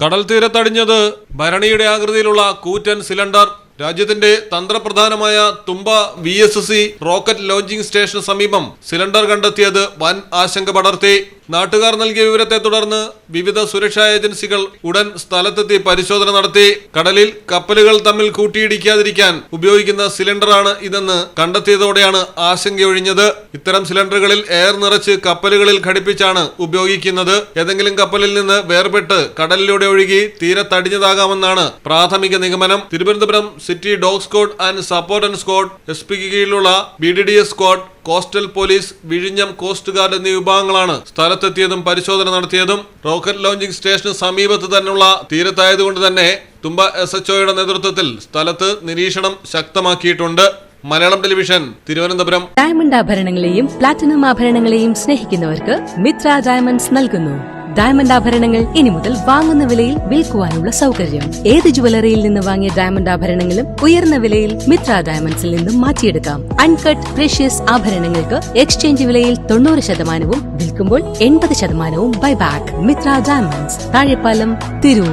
കടൽ തീരത്തടിഞ്ഞത് ഭരണിയുടെ ആകൃതിയിലുള്ള കൂറ്റൻ സിലിണ്ടർ രാജ്യത്തിന്റെ തന്ത്രപ്രധാനമായ Thumba V S C rocket launching സ്റ്റേഷന് സമീപം സിലിണ്ടർ കണ്ടെത്തിയത് വൻ ആശങ്ക പടർത്തി. നാട്ടുകാർ നൽകിയ വിവരത്തെ തുടർന്ന് വിവിധ സുരക്ഷാ ഏജൻസികൾ ഉടൻ സ്ഥലത്തെത്തി പരിശോധന നടത്തി. കടലിൽ കപ്പലുകൾ തമ്മിൽ കൂട്ടിയിടിക്കാതിരിക്കാൻ ഉപയോഗിക്കുന്ന സിലിണ്ടറാണ് ഇതെന്ന് കണ്ടെത്തിയതോടെയാണ് ആശങ്കയൊഴിഞ്ഞത്. ഇത്തരം സിലിണ്ടറുകളിൽ എയർ നിറച്ച് കപ്പലുകളിൽ ഘടിപ്പിച്ചാണ് ഉപയോഗിക്കുന്നത്. ഏതെങ്കിലും കപ്പലിൽ നിന്ന് വേർപെട്ട് കടലിലൂടെ ഒഴുകി തീരത്തടിഞ്ഞതാകാമെന്നാണ് പ്രാഥമിക നിഗമനം. Thiruvananthapuram city dog squad and support and squad S പിക്ക് കീഴിലുള്ള B D D S squad coastal police വിഴിഞ്ഞം കോസ്റ്റ് ഗാർഡ് എന്നീ വിഭാഗങ്ങളാണ് സ്ഥലത്തെത്തിയതും പരിശോധന നടത്തിയതും. റോക്കറ്റ് ലോഞ്ചിംഗ് സ്റ്റേഷന് സമീപത്ത് തന്നെയുള്ള തീരത്തായതുകൊണ്ട് തന്നെ തുമ്പ എസ് എച്ച് ഒയുടെ നേതൃത്വത്തിൽ സ്ഥലത്ത് നിരീക്ഷണം ശക്തമാക്കിയിട്ടുണ്ട്. മലയാളം ടെലിവിഷൻ തിരുവനന്തപുരം. ഡയമണ്ട് ആഭരണങ്ങളെയും പ്ലാറ്റിനം ആഭരണങ്ങളെയും സ്നേഹിക്കുന്നവർക്ക് മിത്ര ഡയമണ്ട്സ് നൽകുന്നു. ഡയമണ്ട് ആഭരണങ്ങൾ ഇനി മുതൽ വാങ്ങുന്ന വിലയിൽ വിൽക്കുവാനുള്ള സൗകര്യം. ഏത് ജുവലറിയിൽ നിന്ന് വാങ്ങിയ ഡയമണ്ട് ആഭരണങ്ങളും ഉയർന്ന വിലയിൽ മിത്ര ഡയമണ്ട്സിൽ നിന്നും മാറ്റിയെടുക്കാം. അൺകട്ട് പ്രഷ്യസ് ആഭരണങ്ങൾക്ക് എക്സ്ചേഞ്ച് വിലയിൽ തൊണ്ണൂറ് ശതമാനവും വിൽക്കുമ്പോൾ എൺപത് ശതമാനവും ബൈബാക്ക് മിത്ര ഡയമണ്ട്സ് താഴെപ്പാലം തിരൂർ.